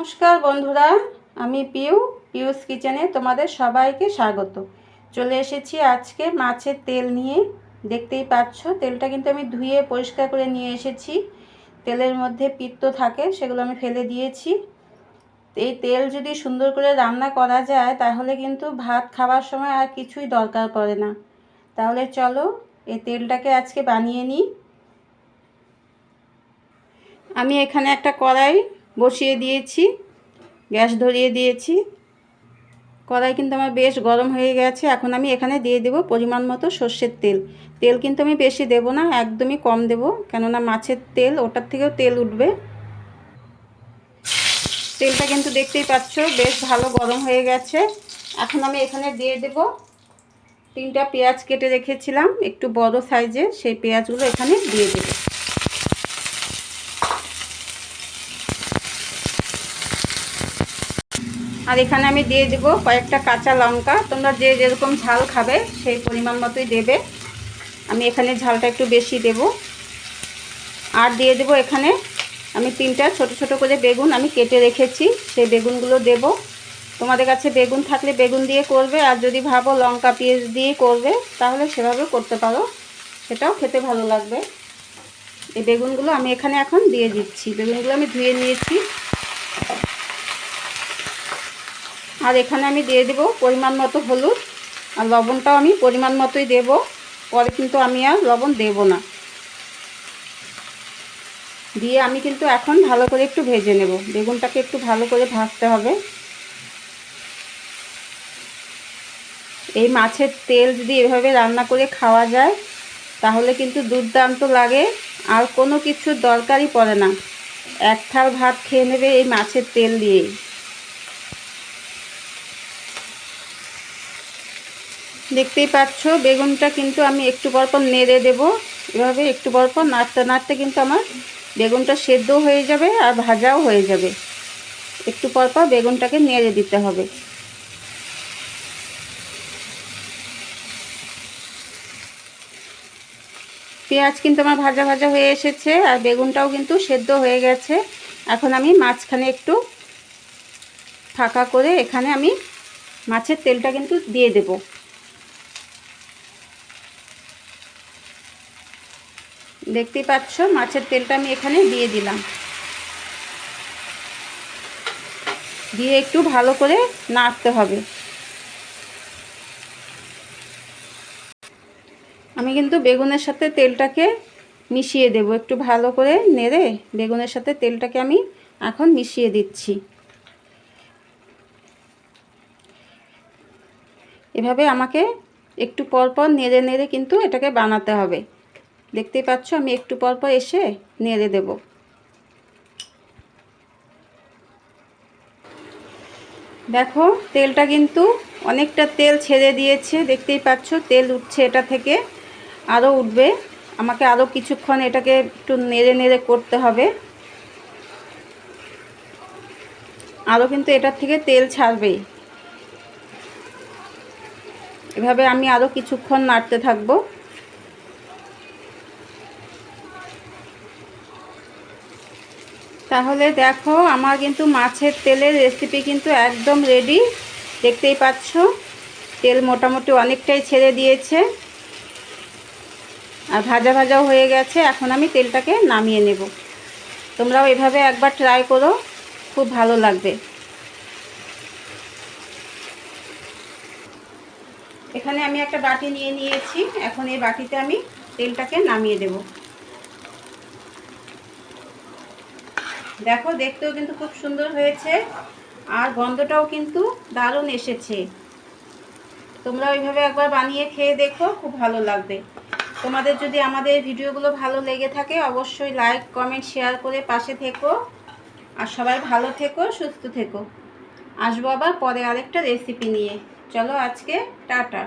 নমস্কার বন্ধুরা, আমি পিউ, পিউস কিচেনে তোমাদের সবাইকে স্বাগত। চলে এসেছি আজকে মাছের তেল নিয়ে। দেখতেই পাচ্ছ, তেলটা কিন্তু আমি ধুয়ে পরিষ্কার করে নিয়ে এসেছি। তেলের মধ্যে পিত্ত থাকে, সেগুলো আমি ফেলে দিয়েছি। এই তেল যদি সুন্দর করে রান্না করা যায়, তাহলে কিন্তু ভাত খাওয়ার সময় আর কিছুই দরকার পড়ে না। তাহলে চলো, এই তেলটাকে আজকে বানিয়ে নিই। আমি এখানে একটা কড়াই বসিয়ে দিয়েছি, গ্যাস ধরিয়ে দিয়েছি। কড়াই কিন্তু আমার বেশ গরম হয়ে গেছে, এখন আমি এখানে দিয়ে দেব পরিমাণ মতো সর্ষের তেল। তেল কিন্তু আমি বেশি দেব না, একদমই কম দেব, কেননা মাছের তেল, ওটার থেকেও তেল উঠবে। তেলটা কিন্তু দেখতেই পাচ্ছ, বেশ ভালো গরম হয়ে গেছে। এখন আমি এখানে দিয়ে দেব তিনটা পেঁয়াজ কেটে রেখেছিলাম, একটু বড় সাইজে সেই পেঁয়াজগুলো এখানে দিয়ে দেবো। আর এখানে আমি দিয়ে দেব কয়েকটা কাঁচা লঙ্কা। তোমরা যে যেরকম ঝাল খাবে সেই পরিমাণ মতোই দেবে। আমি এখানে ঝালটা একটু বেশি দেব। আর দিয়ে দেব এখানে আমি তিনটা ছোট ছোট করে বেগুন আমি কেটে রেখেছি। সেই বেগুনগুলো দেব। তোমাদের কাছে বেগুন থাকলে বেগুন দিয়ে করবে, আর যদি ভাবো লঙ্কা পেঁয়াজ দিয়ে করবে, তাহলে সেভাবে করতে পারো। সেটাও খেতে ভালো লাগবে। এই বেগুনগুলো আমি এখানে এখন দিয়ে দিচ্ছি। বেগুনগুলো আমি ধুয়ে নিয়েছি। আর এখানে আমি দিয়ে দেব পরিমাণ মতো হলুদ আর লবণটাও আমি পরিমাণ মতোই দেব। পরে কিন্তু আমি আর লবণ দেব না। দিয়ে আমি কিন্তু এখন ভালো করে একটু ভেজে নেব। বেগুনটাকে একটু ভালো করে ভাজতে হবে। এই মাছের তেল যদি এভাবে রান্না করে খাওয়া যায়, তাহলে কিন্তু দুর্দান্ত লাগে। আর কোনো কিছুর দরকারই পড়ে না। এক থাল ভাত খেয়ে নেবে এই মাছের তেল দিয়েই দেখতেই পাচ্ছ, বেগুনটা কিন্তু আমি একটু পরপর নেড়ে দেব। এভাবে একটু পরপর নাড়তে নাড়তে কিন্তু আমার বেগুনটা সেদ্ধ হয়ে যাবে আর ভাজাও হয়ে যাবে। একটু পরপর বেগুনটাকে নেড়ে দিতে হবে। পেঁয়াজ কিন্তু আমার ভাজা ভাজা হয়ে এসেছে আর বেগুনটাও কিন্তু সেদ্ধ হয়ে গেছে। এখন আমি মাঝখানে একটু ফাঁকা করে এখানে আমি মাছের তেলটা কিন্তু দিয়ে দেবো। দেখতেই পাচ্ছ, মাছের তেলটা আমি এখানে দিয়ে দিলাম। দিয়ে একটু ভালো করে নাড়তে হবে। আমি কিন্তু বেগুনের সাথে তেলটাকে মিশিয়ে দেব। একটু ভালো করে নেড়ে বেগুনের সাথে তেলটাকে আমি এখন মিশিয়ে দিচ্ছি। এভাবে আমাকে একটু পরপর নেড়ে নেড়ে কিন্তু এটাকে বানাতে হবে। দেখতেই পাচ্ছ, আমি একটু পর পর এসে নেড়ে দেব। দেখো, তেলটা কিন্তু অনেকটা তেল ছেড়ে দিয়েছে, দেখতেই পাচ্ছ, তেল উঠছে এটা থেকে আরও উঠবে। আমাকে আরও কিছুক্ষণ এটাকে একটু নেড়ে নেড়ে করতে হবে। আরও কিন্তু এটার থেকে তেল ছাড়বেই। এভাবে আমি আরও কিছুক্ষণ নাড়তে থাকব। তাহলে দেখো, আমার কিন্তু মাছের তেলের রেসিপি কিন্তু একদম রেডি দেখতেই পাচ্ছ, তেল মোটামুটি অনেকটাই ছেড়ে দিয়েছে। আর ভাজা ভাজাও হয়ে গেছে, এখন আমি তেলটাকে নামিয়ে নেব। তোমরাও এভাবে একবার ট্রাই করো, খুব ভালো লাগবে। এখানে আমি একটা বাটি নিয়ে নিয়েছি, এখন এই বাটিতে আমি তেলটাকে নামিয়ে দেবো। দেখো, দেখতেও কিন্তু খুব সুন্দর হয়েছে। আর গন্ধটাও কিন্তু দারুণ এসেছে। তোমরা ওইভাবে একবার বানিয়ে খেয়ে দেখো, খুব ভালো লাগবে। তোমাদের যদি আমাদের ভিডিওগুলো ভালো লেগে থাকে, অবশ্যই লাইক কমেন্ট শেয়ার করে পাশে থেকো। আর সবাই ভালো থেকো, সুস্থ থেকো। আসব আবার পরে আরেকটা রেসিপি নিয়ে। চলো আজকে, টাটা।